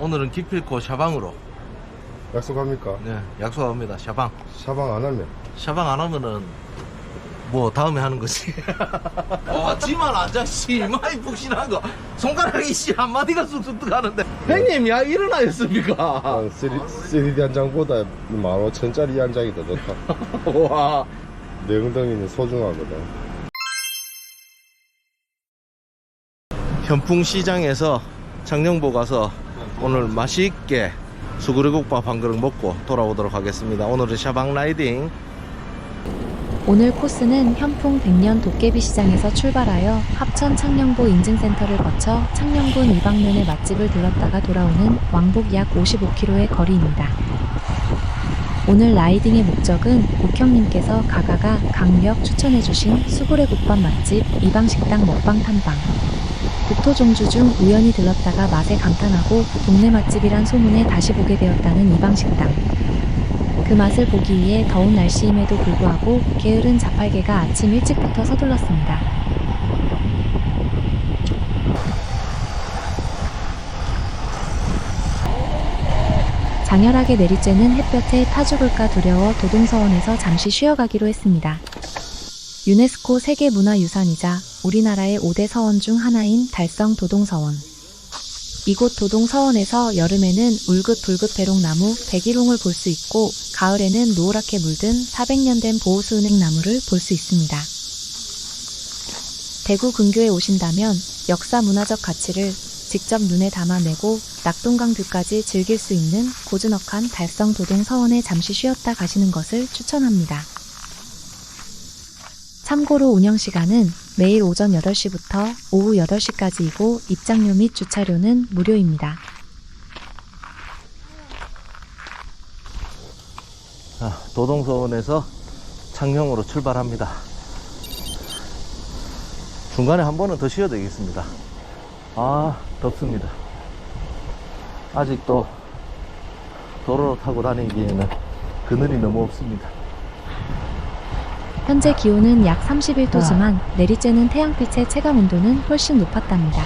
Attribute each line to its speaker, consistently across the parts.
Speaker 1: 오늘은 기필코 샤방으로
Speaker 2: 약속합니까?
Speaker 1: 네, 약속합니다. 샤방.
Speaker 2: 샤방 안 하면
Speaker 1: 샤방 안 하면은 뭐 다음에 하는 거지. 와, 지만 앉아 씨 많이 푹신한 거. 손가락이 씨 한마디가 쑥쑥 들어가는데. 형님, 야 일어나였습니까?
Speaker 2: 한 3D 한 장보다 15,000짜리 한 장이 더 좋다
Speaker 1: 와.
Speaker 2: 내 엉덩이는 소중하거든
Speaker 1: 현풍시장에서 창녕보 가서 오늘 맛있게 수구리국밥 한 그릇 먹고 돌아오도록 하겠습니다. 오늘은 샤방 라이딩.
Speaker 3: 오늘 코스는 현풍 백년 도깨비 시장에서 출발하여 합천 창녕보 인증센터를 거쳐 창녕군 이방면의 맛집을 들렀다가 돌아오는 왕복 약 55km의 거리입니다. 오늘 라이딩의 목적은 옥형님께서 가가가 강력 추천해주신 수구레 국밥 맛집 이방식당 먹방 탐방. 국토종주 중 우연히 들렀다가 맛에 감탄하고 동네 맛집이란 소문에 다시 보게 되었다는 이방식당. 그 맛을 보기 위해 더운 날씨임에도 불구하고 게으른 자팔개가 아침 일찍부터 서둘렀습니다. 장렬하게 내리쬐는 햇볕에 타 죽을까 두려워 도동서원에서 잠시 쉬어가기로 했습니다. 유네스코 세계문화유산이자 우리나라의 5대 서원 중 하나인 달성 도동서원. 이곳 도동서원에서 여름에는 울긋불긋 배롱나무, 백일홍을 볼 수 있고 가을에는 노랗게 물든 400년 된 보호수 은행나무를 볼 수 있습니다. 대구 근교에 오신다면 역사 문화적 가치를 직접 눈에 담아내고 낙동강 뷰까지 즐길 수 있는 고즈넉한 달성 도동 서원에 잠시 쉬었다 가시는 것을 추천합니다. 참고로 운영 시간은 매일 오전 8시부터 오후 8시까지이고 입장료 및 주차료는 무료입니다.
Speaker 1: 자, 도동서원에서 창녕으로 출발합니다. 중간에 한 번은 더 쉬어야 되겠습니다. 아, 덥습니다. 아직도 도로로 타고 다니기에는 그늘이 너무 없습니다.
Speaker 3: 현재 기온은 약 31도지만 내리쬐는 태양빛의 체감 온도는 훨씬 높았답니다.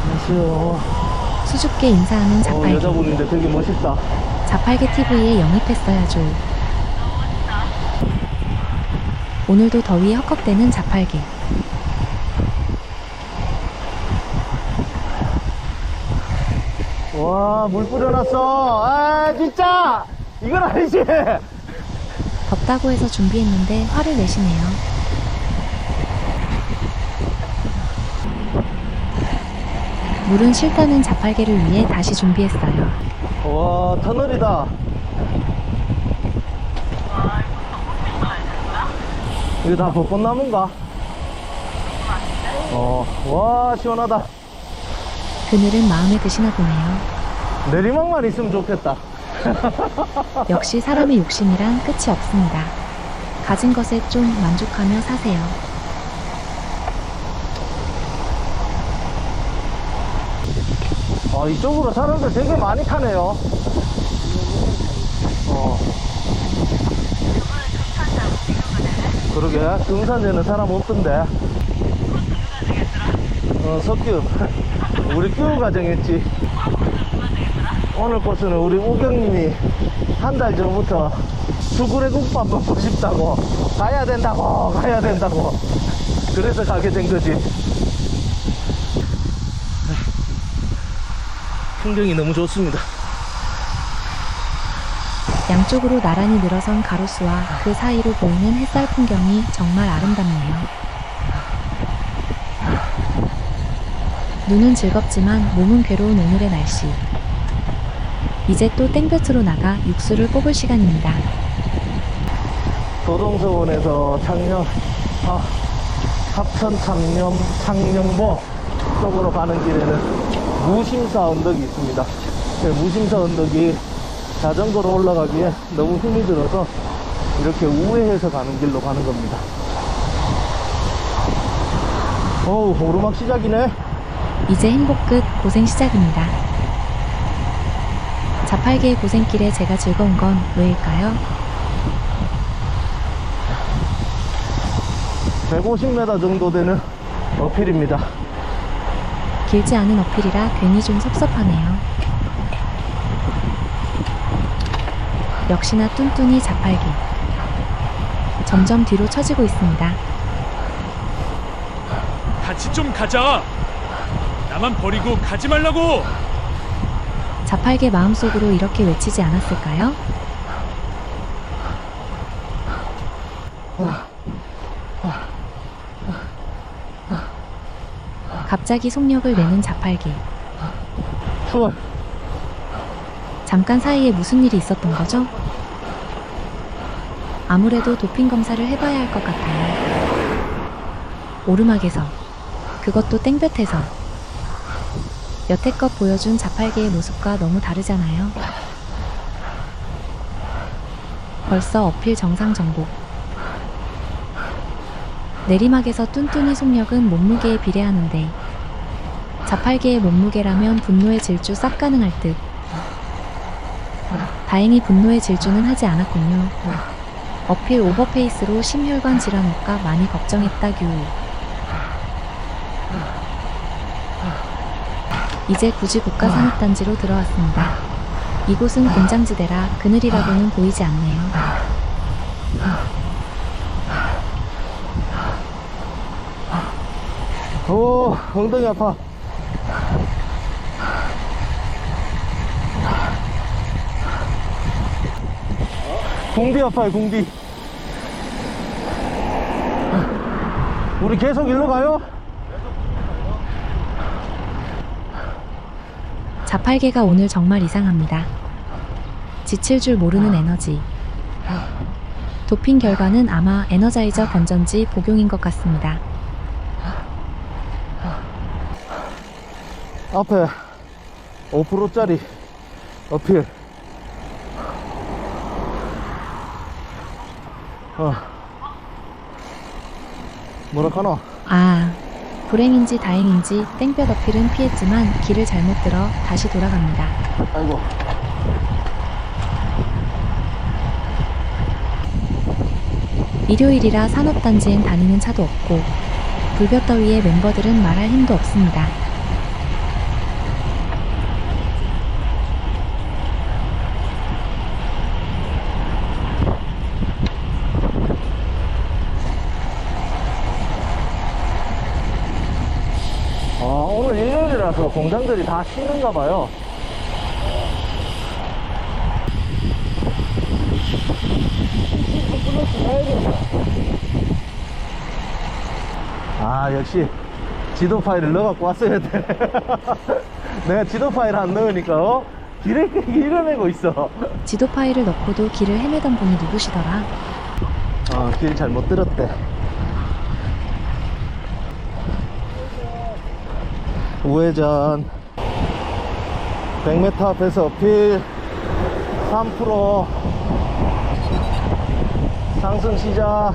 Speaker 1: 안녕하세요.
Speaker 3: 수줍게 인사하는
Speaker 1: 어,
Speaker 3: 자팔개.
Speaker 1: 여자분인데 되게 멋있다.
Speaker 3: 자팔개 TV에 영입했어야죠. 오늘도 더위 에 헉헉대는 자팔개.
Speaker 1: 와, 물 뿌려놨어. 아, 진짜! 이건 아니지!
Speaker 3: 덥다고 해서 준비했는데 화를 내시네요. 물은 싫다는 자팔개를 위해 다시 준비했어요.
Speaker 1: 와, 터널이다. 이거 다 벚꽃나무인가? 어, 와, 시원하다.
Speaker 3: 그늘은 마음에 드시나 보네요.
Speaker 1: 내리막만 있으면 좋겠다.
Speaker 3: 역시 사람의 욕심이란 끝이 없습니다. 가진 것에 좀 만족하며 사세요.
Speaker 1: 아, 이쪽으로 사람들 되게 많이 타네요. 어. 그러게, 등산되는 사람 없던데. 어, 석규. 우리 교육 과정했지. 오늘 코스는 우리 우경님이 한 달 전부터 수구레 국밥 먹고 싶다고 가야 된다고 가야 된다고 그래서 가게 된 거지 풍경이 너무 좋습니다
Speaker 3: 양쪽으로 나란히 늘어선 가로수와 그 사이로 보이는 햇살 풍경이 정말 아름답네요. 눈은 즐겁지만 몸은 괴로운 오늘의 날씨. 이제 또 땡볕으로 나가 육수를 뽑을 시간입니다.
Speaker 1: 도동서원에서 창녕 아, 합천 창녕 창녕보 쪽으로 가는 길에는 무심사 언덕이 있습니다. 그 무심사 언덕이 자전거로 올라가기에 너무 힘이 들어서 이렇게 우회해서 가는 길로 가는 겁니다. 어우 오르막 시작이네.
Speaker 3: 이제 행복 끝 고생 시작입니다. 자팔개의 고생길에 제가 즐거운 건 왜일까요?
Speaker 1: 150m 정도 되는 어필입니다.
Speaker 3: 길지 않은 어필이라 괜히 좀 섭섭하네요. 역시나 뚠뚠이 자팔기. 점점 뒤로 처지고 있습니다.
Speaker 4: 같이 좀 가자. 나만 버리고 가지 말라고.
Speaker 3: 자팔계 마음속으로 이렇게 외치지 않았을까요? 갑자기 속력을 내는 자팔기.
Speaker 1: 추월.
Speaker 3: 잠깐 사이에 무슨 일이 있었던 거죠? 아무래도 도핑 검사를 해봐야 할 것 같아요. 오르막에서, 그것도 땡볕에서. 여태껏 보여준 자팔계의 모습과 너무 다르잖아요. 벌써 어필 정상 정복. 내리막에서 뚠뚠이 속력은 몸무게에 비례하는데, 자팔계의 몸무게라면 분노의 질주 싹 가능할 듯. 다행히 분노의 질주는 하지 않았군요. 어필 오버페이스로 심혈관 질환 올까 많이 걱정했다 규. 이제 굳이 국가 산업단지로 들어왔습니다. 이곳은 공장지대라 그늘이라고는 보이지 않네요.
Speaker 1: 오, 엉덩이 아파. 공비 아파요, 공비. 우리 계속 일로 가요?
Speaker 3: 자팔계가 오늘 정말 이상합니다. 지칠 줄 모르는 에너지. 도핑 결과는 아마 에너자이저 건전지 복용인 것 같습니다.
Speaker 1: 앞에 5%짜리 어필. 어. 뭐라 카노?
Speaker 3: 아, 불행인지 다행인지 땡볕 어필은 피했지만 길을 잘못 들어 다시 돌아갑니다.
Speaker 1: 아이고.
Speaker 3: 일요일이라 산업단지엔 다니는 차도 없고 불볕더위에 멤버들은 말할 힘도 없습니다.
Speaker 1: 아, 오늘 일요일이라서 공장들이 다 쉬는가 봐요. 아, 역시 지도 파일을 넣어갖고 왔어야 돼. 내가 지도 파일 안 넣으니까, 어? 길을, 길을 내고 있어.
Speaker 3: 지도 파일을 넣고도 길을 헤매던 분이 누구시더라?
Speaker 1: 아, 길 잘 못 들었대. 우회전. 100m 앞에서 어필. 3% 상승 시작.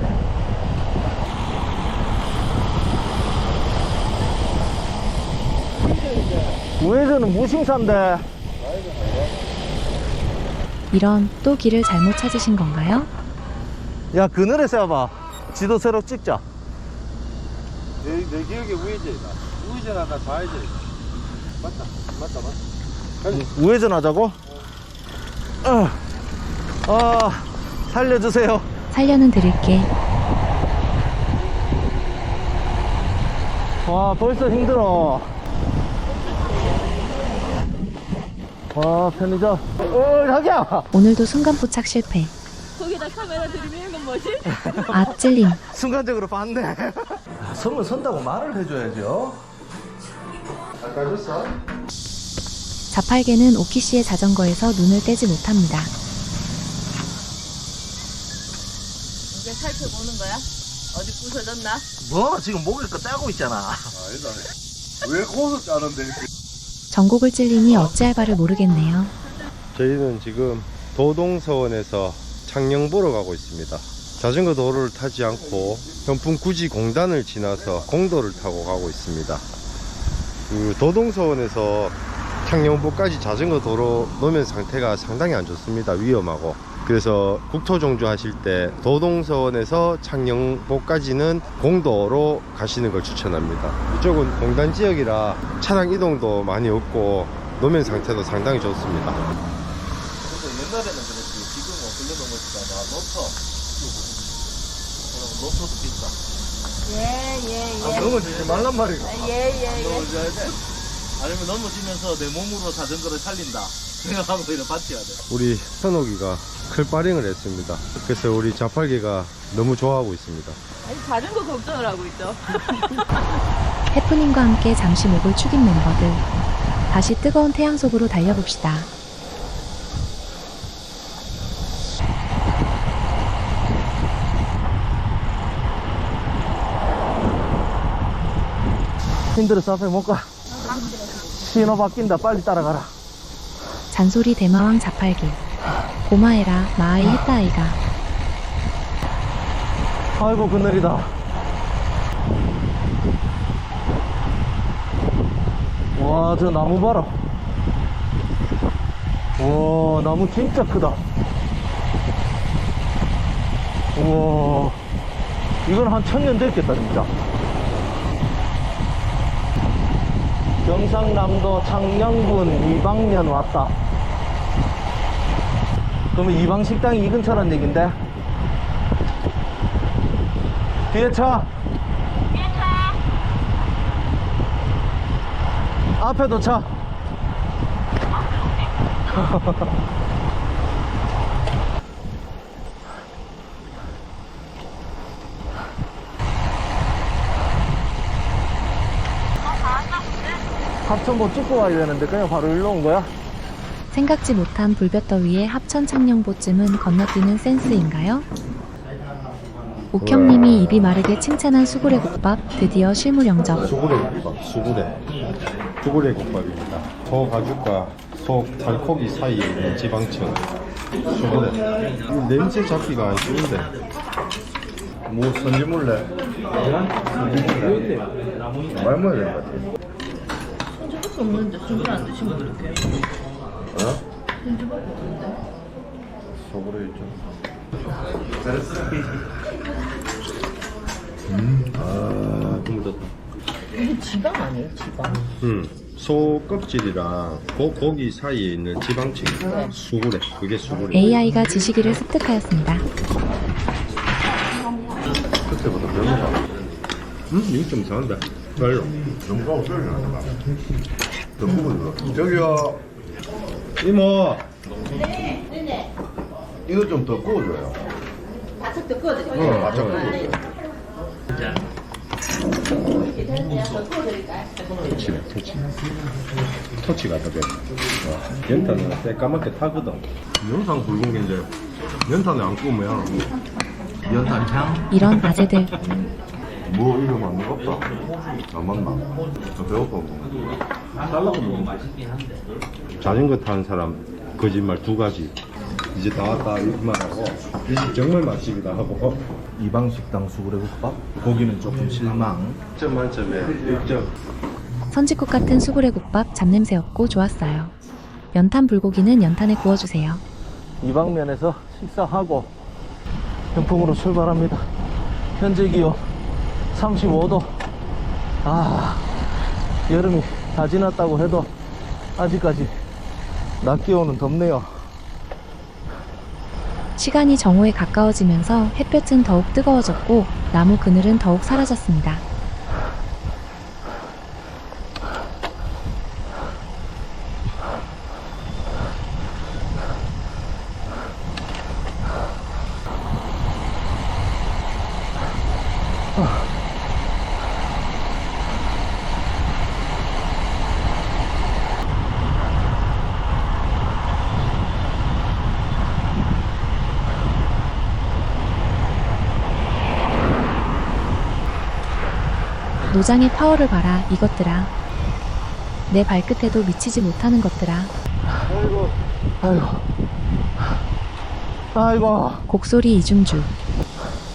Speaker 1: 우회전은 무심산데.
Speaker 3: 이런 또 길을 잘못 찾으신 건가요?
Speaker 1: 야 그늘에 세워봐. 지도 새로 찍자.
Speaker 2: 내, 내 기억에 우회전이다. 우회전하다 좌회전. 맞다. 맞다, 맞다.
Speaker 1: 우회전 하자고? 어, 어, 살려주세요.
Speaker 3: 살려는 드릴게.
Speaker 1: 와, 벌써 힘들어. 와, 편의점. 어, 자기야!
Speaker 3: 오늘도 순간 포착 실패.
Speaker 5: 거기다 카메라 들이미는 건 뭐지?
Speaker 3: 아, 찔림.
Speaker 1: 순간적으로 봤네. 선물 선다고 말을 해줘야죠.
Speaker 2: 잘 가졌어?
Speaker 3: 자팔계는 오키 씨의 자전거에서 눈을 떼지 못합니다.
Speaker 5: 이제 살펴보는 거야? 어디 부서졌나?
Speaker 1: 뭐, 지금 목을 거 짜고 있잖아.
Speaker 2: 아니다. 왜 고소 짜는데?
Speaker 3: 전곡을 찔리니 어찌할 바를 모르겠네요.
Speaker 2: 저희는 지금 도동서원에서 창녕 보러 가고 있습니다. 자전거 도로를 타지 않고 현풍 구지 공단을 지나서 공도를 타고 가고 있습니다. 그 도동서원에서 창녕보까지 자전거 도로 노면 상태가 상당히 안 좋습니다. 위험하고 그래서 국토종주 하실 때 도동서원에서 창녕보까지는 공도로 가시는 걸 추천합니다. 이쪽은 공단 지역이라 차량 이동도 많이 없고 노면 상태도 상당히 좋습니다.
Speaker 1: 그래서 옛날에는 그랬지 지금은 걸려놓으니까 노터 노터도 비싸
Speaker 5: 예예예
Speaker 1: 아, 넘어지지 말란 말이야
Speaker 5: 예예예
Speaker 1: 넘어져야 돼 아니면 넘어지면서 내 몸으로 자전거를 살린다 생각하고 이렇게 버텨야 돼
Speaker 2: 우리 현옥이가 클바링을 했습니다. 그래서 우리 자팔기가 너무 좋아하고 있습니다.
Speaker 5: 아니 자전거 걱정을 하고 있죠
Speaker 3: 해프닝과 함께 잠시 목을 축인 멤버들. 다시 뜨거운 태양 속으로 달려봅시다.
Speaker 1: 힘들어서 앞에 못 가 신호 바뀐다. 빨리 따라가라.
Speaker 3: 잔소리 대마왕 자팔기. 고마해라 마아이 했다 아이가.
Speaker 1: 아이고 그늘이다. 와 저 나무 봐라. 와 나무 진짜 크다. 우와 이건 한 천 년 됐겠다 진짜 경상남도 창녕군 이방면 왔다 그러면 이방식당이 이 근처란 얘긴데 뒤에 차. 앞에도 차. 합천 뭐 찍고 와야 되는데 그냥 바로 일로 온 거야?
Speaker 3: 생각지 못한 불볕더위에 합천 창녕보쯤은 건너뛰는 센스인가요? 옥형님이 입이 마르게 칭찬한 수구레 국밥 드디어 실물 영접.
Speaker 2: 수구레 국밥, 수구레. 수구레 국밥입니다. 소 가죽과 소 살코기 사이에 있는 지방층. 수구레. 이 냄새 잡기가 안 쉬운데. 뭐 선지물래? 선지물래? 말 먹어야 될것 같아.
Speaker 5: 손 주밖에 없는데 손주 안 드시면 어떡해
Speaker 2: 어? 소구레 있죠. 음, 아, 너무 좋다.
Speaker 5: 이게 지방 아니에요 지방
Speaker 2: 음, 소 껍질이랑 고, 고기 사이에 있는 지방층 수구레 그게 수구레
Speaker 3: AI가 지식이를 습득하였습니다.
Speaker 2: 그때보다 별로가 음? 이거 좀 이상한데 별로
Speaker 6: 영광 소리 나잖아. 더 부분
Speaker 2: 저기요. 이모.
Speaker 6: 이거 좀 더 구워줘요.
Speaker 5: 바짝 더 구워드릴까요?
Speaker 6: 어, 바짝 구워줘요.
Speaker 2: 터치네 터치 터치 갖다 대 어, 연탄은 새까맣게 타거든. 영상 붉은 게 이제 연탄에 안 구우면 연탄 향
Speaker 3: 이런 아재들
Speaker 6: 뭐 이거 맞는 거 없다. 안 맞나? 저 배고파.
Speaker 2: 먹으면 맛있긴 한데 자전거 타는 사람 거짓말 두 가지 이제 다 왔다 이만 하고 이 집 정말 맛있기도 하고
Speaker 1: 이방 식당 수구레 국밥? 고기는 조금 실망.
Speaker 2: 1점 만점에 1점
Speaker 3: 선지국 같은 수구레 국밥 잡냄새 없고 좋았어요. 연탄 불고기는 연탄에 구워주세요.
Speaker 1: 이방면에서 식사하고 현풍으로 출발합니다. 현재 기온 35도. 아, 여름이 다 지났다고 해도 아직까지 낮 기온은 덥네요.
Speaker 3: 시간이 정오에 가까워지면서 햇볕은 더욱 뜨거워졌고 나무 그늘은 더욱 사라졌습니다. 노장의 파워를 봐라 이것들아. 내 발끝에도 미치지 못하는 것들아.
Speaker 1: 아이고, 아이고, 아이고.
Speaker 3: 곡소리 이중주.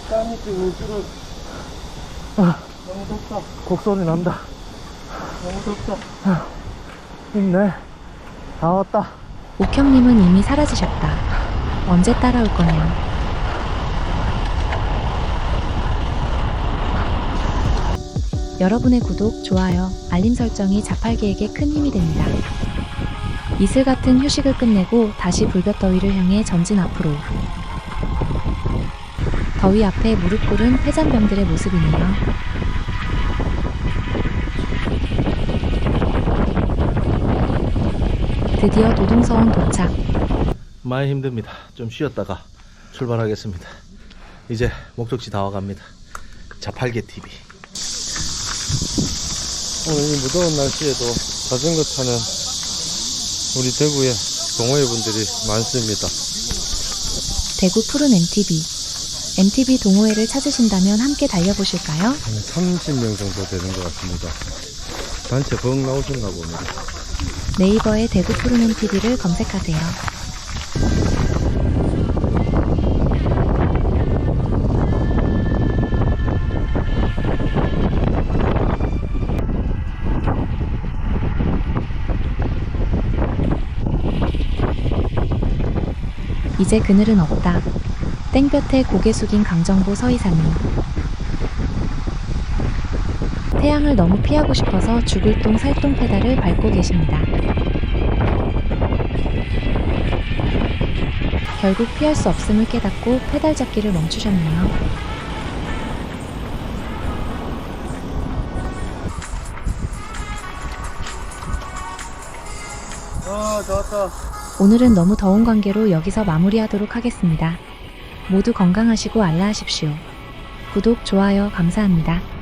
Speaker 1: 땀이 쭈르쭈르. 아, 너무 덥다. 곡소리 난다. 너무 덥다. 아, 힘내. 다 왔다.
Speaker 3: 옥형님은 이미 사라지셨다. 언제 따라올 거냐 여러분의 구독, 좋아요, 알림 설정이 자팔계에게 큰 힘이 됩니다. 이슬 같은 휴식을 끝내고 다시 불볕더위를 향해 전진 앞으로. 더위 앞에 무릎 꿇은 폐잔병들의 모습이네요. 드디어 도동서원 도착.
Speaker 1: 많이 힘듭니다. 좀 쉬었다가 출발하겠습니다. 이제 목적지 다 와갑니다. 자팔계 TV.
Speaker 2: 오늘 이 무더운 날씨에도 자전거 타는 우리 대구의 동호회분들이 많습니다.
Speaker 3: 대구 푸른 MTB. MTB 동호회를 찾으신다면 함께 달려보실까요?
Speaker 2: 한 30명 정도 되는 것 같습니다. 단체 벙 나오셨나 봅니다.
Speaker 3: 네이버에 대구 푸른 MTB를 검색하세요. 이제 그늘은 없다. 땡볕에 고개 숙인 강정보 서이사님. 태양을 너무 피하고 싶어서 죽을 똥 살똥 페달을 밟고 계십니다. 결국 피할 수 없음을 깨닫고 페달 잡기를 멈추셨네요.
Speaker 2: 아, 좋았다.
Speaker 3: 오늘은 너무 더운 관계로 여기서 마무리하도록 하겠습니다. 모두 건강하시고 알라하십시오. 구독, 좋아요 감사합니다.